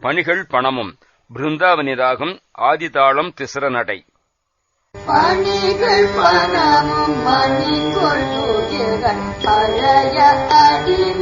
பணிகள் பணமும். பிருந்தாவனிதாகம் ஆதிதாளம் திசர நடை பணிகள் பணமும் மணி கொள்ளுகிறார் பழைய அடிமையோடு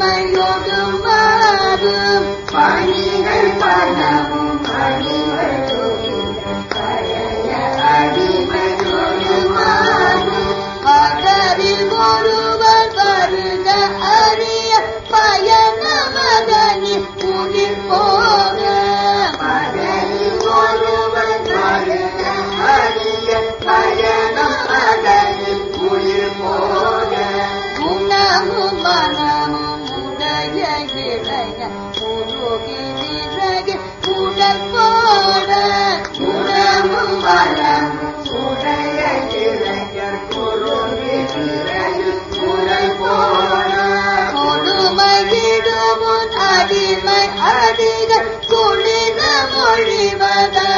அடிமை அடிகள் குளிர மொழிவதருள்வாயே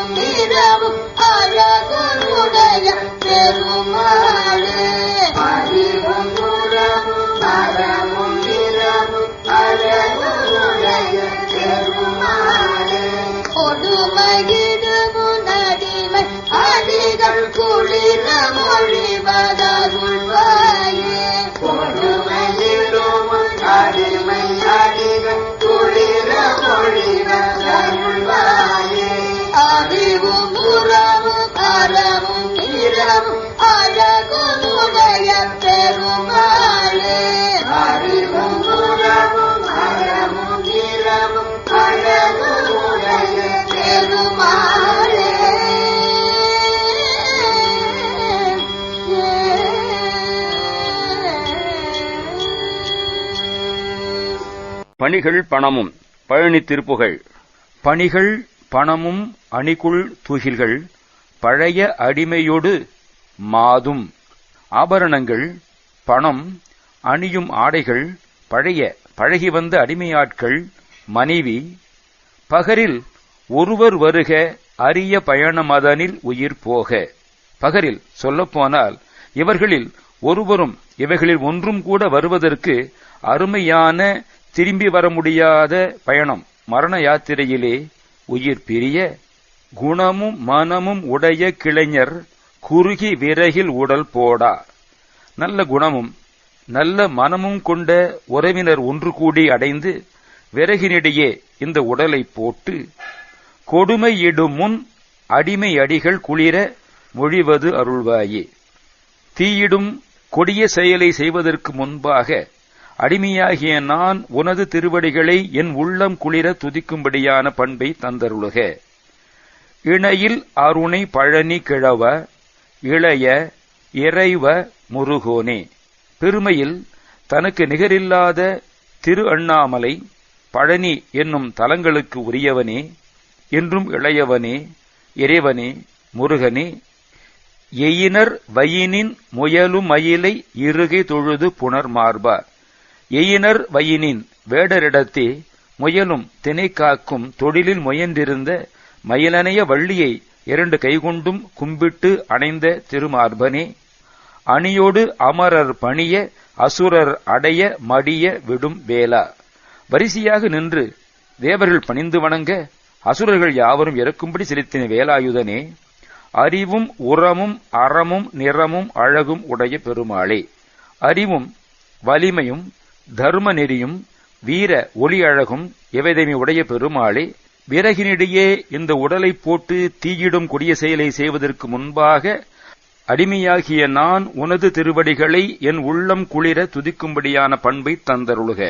குளிர பணிகள் பணமும் பழனி திருப்புகள். பணிகள் பணமும் அணிக்குள் துகில்கள் பழைய அடிமையொடு மாதும். ஆபரணங்கள் பணம் அணியும் ஆடைகள் பழைய பழகி வந்த அடிமையாட்கள் மனைவி. பகரில் ஒருவர் வருக அரிய பயணமதனில் உயிர் போக. பகரில் சொல்லப்போனால் இவர்களில் ஒருவரும் இவைகளில் ஒன்றும் கூட வருவதற்கு அருமையான திரும்பி வர முடியாத பயணம். மரண யாத்திரையிலே உயிர் பிரிய குணமும் மனமும் உடைய கிளைஞர் குறுகி விறகில் உடல் போடா. நல்ல குணமும் நல்ல மனமும் கொண்ட உறவினர் ஒன்று கூடி அடைந்து விறகினிடையே இந்த உடலை போட்டு கொடுமையிடும் முன் அடிமை அடிகள் குளிர மொழிவது அருள்வாயே. தீயிடும் கொடிய செயலை செய்வதற்கு முன்பாக அடிமையாகிய நான் உனது திருவடிகளை என் உள்ளம் குளிர துதிக்கும்படியான பண்பை தந்தருளுக. இணையில் அருணை பழனி கிழவ இளைய இறைவ முருகோனே. பெருமையில் தனக்கு நிகரில்லாத திரு அண்ணாமலை பழனி என்னும் தலங்களுக்கு உரியவனே என்றும் இளையவனே இறைவனே முருகனே. எயினர் வயினின் முயலுமயிலை இருகை தொழுது புனர் மார்பா எயினர் வயினின் வேடரிடத்தே முயலும் தினை காக்கும் தொழிலில் முயன்றிருந்த மயிலனைய வள்ளியை இரண்டு கைகொண்டும் கும்பிட்டு அணைந்த திருமார்பனே அணியோடு அமரர் பணிய அசுரர் அடைய மடிய விடும் வேளா. வரிசையாக நின்று தேவர்கள் பணிந்து வணங்க அசுரர்கள் யாவரும் இறக்கும்படி செலுத்தின வேலாயுதனே அறிவும் உரமும் அறமும் நிறமும் அழகும் உடைய பெருமாளே. அறிவும் வலிமையும் தர்ம நெறியும் வீர ஒளி அழகும் இவைதமை உடைய பெருமாளே விறகினிடையே இந்த உடலை போட்டு தீயிடும் கொடிய செயலை செய்வதற்கு முன்பாக அடிமையாகிய நான் உனது திருவடிகளை என் உள்ளம் குளிர துதிக்கும்படியான பண்பை தந்தருளுக.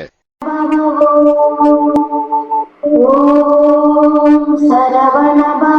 சரவணபா